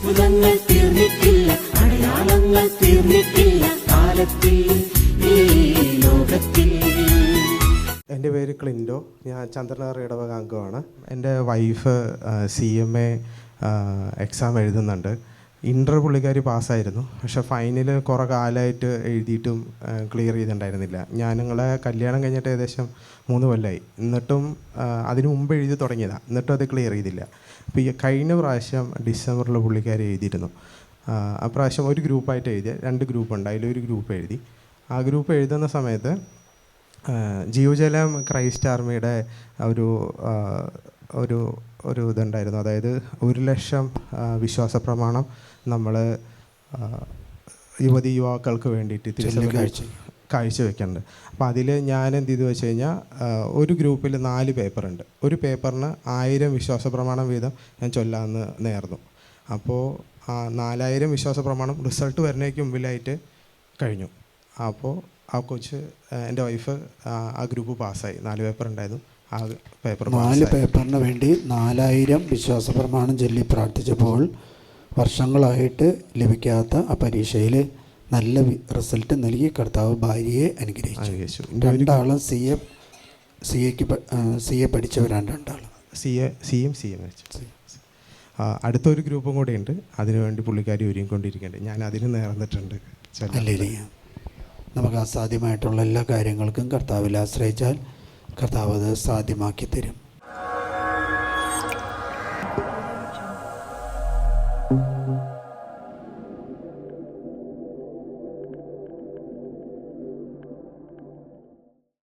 അത്ഭുതങ്ങൾ തീർന്നിട്ടില്ല അടയാളങ്ങൾ തീർന്നിട്ടില്ല കാലത്തിൽ ഈ ലോകത്തിൽ. എന്റെ പേര് ക്ലിൻഡോ ഞാൻ ചന്ദ്രനഗർ ഇടവക അംഗമാണ്. എന്റെ wife C M A exam എഴുതുന്നുണ്ട്. ഇന്റർ പുള്ളിക്കാരി പാസ്സായിരുന്നു. പക്ഷേ ഫൈനൽ കുറേ കാലമായിട്ട് എഴുതിയിട്ടും ക്ലിയർ ചെയ്തിട്ടുണ്ടായിരുന്നില്ല. ഞാൻ നിങ്ങളെ കല്യാണം കഴിഞ്ഞിട്ട് ഏകദേശം മൂന്ന് കൊല്ലമായി എന്നിട്ടും അതിനു മുമ്പ് എഴുതി തുടങ്ങിയതാണ് എന്നിട്ടും അത് ക്ലിയർ ചെയ്തില്ല. അപ്പോൾ ഈ കഴിഞ്ഞ പ്രാവശ്യം ഡിസംബറിൽ പുള്ളിക്കാരി എഴുതിയിരുന്നു. ആ, ആ പ്രാവശ്യം ഒരു ഗ്രൂപ്പായിട്ട് എഴുതിയ രണ്ട് ഗ്രൂപ്പ് ഉണ്ട് അതിലൊരു ഗ്രൂപ്പ് എഴുതി. ആ ഗ്രൂപ്പ് എഴുതുന്ന സമയത്ത് ജീവജലം ക്രൈസ്റ്റ് ആർമിയുടെ ഒരു ഒരു ഒരു ഇതുണ്ടായിരുന്നു. അതായത് ഒരു ലക്ഷം വിശ്വാസ പ്രമാണം നമ്മൾ യുവതി യുവാക്കൾക്ക് വേണ്ടിയിട്ട് തിരിച്ചു കാഴ്ച കാഴ്ചവെക്കുന്നുണ്ട്. അപ്പോൾ അതിൽ ഞാൻ എന്ത് ചെയ്തു വെച്ച് കഴിഞ്ഞാൽ ഒരു ഗ്രൂപ്പിൽ നാല് പേപ്പറുണ്ട്. ഒരു പേപ്പറിന് ആയിരം വിശ്വാസ പ്രമാണം വീതം ഞാൻ ചൊല്ലാമെന്ന് നേർന്നു. അപ്പോൾ ആ നാലായിരം വിശ്വാസ പ്രമാണം റിസൾട്ട് വരുന്നതിന് മുമ്പിലായിട്ട് കഴിഞ്ഞു. അപ്പോൾ ആ കൊച്ച് എന്റെ വൈഫ് ആ ഗ്രൂപ്പ് പാസ്സായി. നാല് പേപ്പർ ഉണ്ടായിരുന്നു ആ പേപ്പർ നാല് പേപ്പറിന് വേണ്ടി നാലായിരം വിശ്വാസ പ്രമാണം ചൊല്ലി പ്രാർത്ഥിച്ചപ്പോൾ വർഷങ്ങളായിട്ട് ലഭിക്കാത്ത ആ പരീക്ഷയിൽ നല്ല റിസൾട്ട് നൽകി കർത്താവ് ഭാര്യയെ അനുഗ്രഹിച്ചു. രണ്ടാളും സി എ സി എക്ക് സി എ പഠിച്ചവരാണ് രണ്ടാളും. സി എ സിയും സി എം വെച്ച്. അടുത്തൊരു ഗ്രൂപ്പും കൂടെ ഉണ്ട്. അതിനുവേണ്ടി പുള്ളിക്കാരി ഒരുങ്ങിക്കൊണ്ടിരിക്കുന്നുണ്ട് ഞാൻ അതിന് നേർന്നിട്ടുണ്ട്. നമുക്ക് അസാധ്യമായിട്ടുള്ള എല്ലാ കാര്യങ്ങൾക്കും കർത്താവിൽ ആശ്രയിച്ചാൽ കർത്താവ് അത് സാധ്യമാക്കി തരും